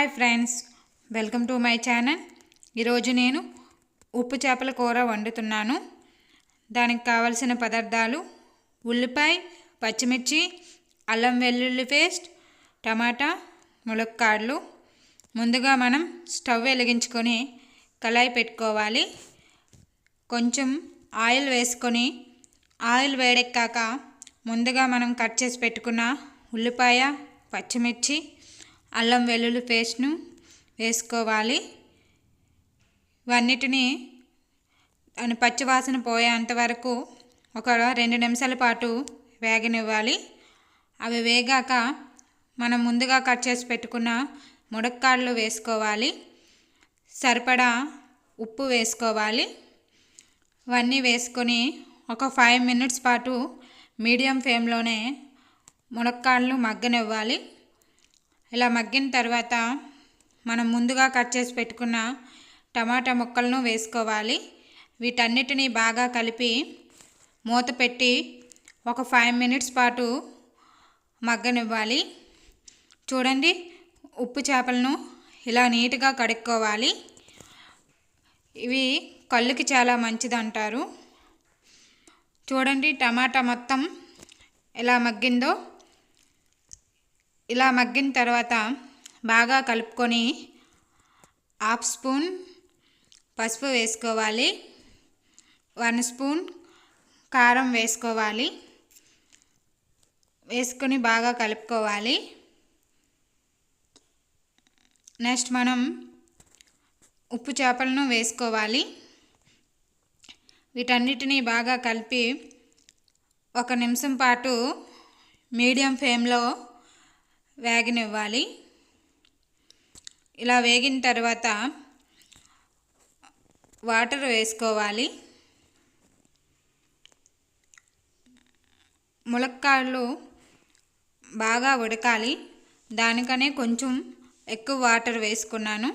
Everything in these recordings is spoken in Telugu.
Hi friends welcome to my channel. ఈరోజు నేను ఉప్పు చేపల కూర వండుతున్నాను. దానికి కావలసిన పదార్థాలు ఉల్లిపాయ పచ్చిమిర్చి అల్లం వెల్లుల్లి పేస్ట్ టమాటా ములక్కాడలు. ముందుగా మనం స్టవ్ వెలిగించుకొని కళాయి పెట్టుకోవాలి. కొంచెం ఆయిల్ వేసుకొని ఆయిల్ వేడెక్కాక ముందుగా మనం కట్ చేసి పెట్టుకున్న ఉల్లిపాయ పచ్చిమిర్చి అల్లం వెల్లుల్లి పేస్ట్ను వేసుకోవాలి. ఇవన్నిటిని దాని పచ్చివాసన పోయేంత వరకు ఒక రెండు నిమిషాల పాటు వేగనివ్వాలి. అవి వేగాక మనం ముందుగా కట్ చేసి పెట్టుకున్న ముడక్కాడలు వేసుకోవాలి. సరిపడా ఉప్పు వేసుకోవాలి. ఇవన్నీ వేసుకొని ఒక ఫైవ్ మినిట్స్ పాటు మీడియం ఫ్లేమ్లోనే మునక్కాళ్ళు మగ్గనివ్వాలి. ఇలా మగ్గిన తర్వాత మనం ముందుగా కట్ చేసి పెట్టుకున్న టమాటా ముక్కలను వేసుకోవాలి. వీటన్నిటినీ బాగా కలిపి మూత పెట్టి ఒక ఫైవ్ మినిట్స్ పాటు మగ్గనివ్వాలి. చూడండి ఉప్పు చేపలను ఇలా నీట్గా కడుక్కోవాలి. ఇవి కళ్ళుకి చాలా మంచిది అంటారు చూడండి టమాటా మొత్తం ఎలా మగ్గిందో. ఇలా మగ్గిన తర్వాత బాగా కలుపుకొని హాఫ్ స్పూన్ పసుపు వేసుకోవాలి. వన్ స్పూన్ కారం వేసుకోవాలి. వేసుకొని బాగా కలుపుకోవాలి. నెక్స్ట్ మనం ఉప్పు చేపలను వేసుకోవాలి. వీటన్నిటినీ బాగా కలిపి ఒక నిమిషం పాటు మీడియం ఫ్లేమ్లో వేగనివ్వాలి. ఇలా వేగిన తర్వాత వాటర్ వేసుకోవాలి. ములక్కాడలు బాగా ఉడకాలి. దానికనే కొంచెం ఎక్కువ వాటర్ వేసుకున్నాను.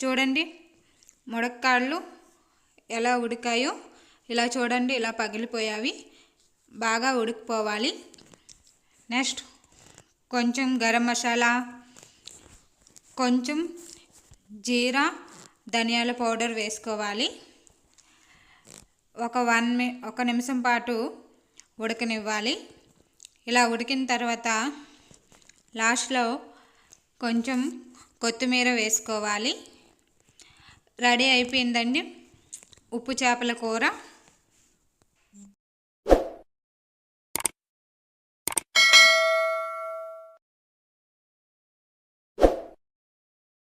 చూడండి ముడక్కాడలు ఎలా ఉడికాయో. ఇలా చూడండి ఇలా పగిలిపోయావి బాగా ఉడికిపోవాలి. నెక్స్ట్ కొంచెం గరం మసాలా కొంచెం జీరా ధనియాల పౌడర్ వేసుకోవాలి. ఒక వన్ మి ఒక నిమిషం పాటు ఉడకనివ్వాలి. ఇలా ఉడికిన తర్వాత లాస్ట్లో కొంచెం కొత్తిమీర వేసుకోవాలి. రెడీ అయిపోయిందండి ఉప్పు చేపల కూర.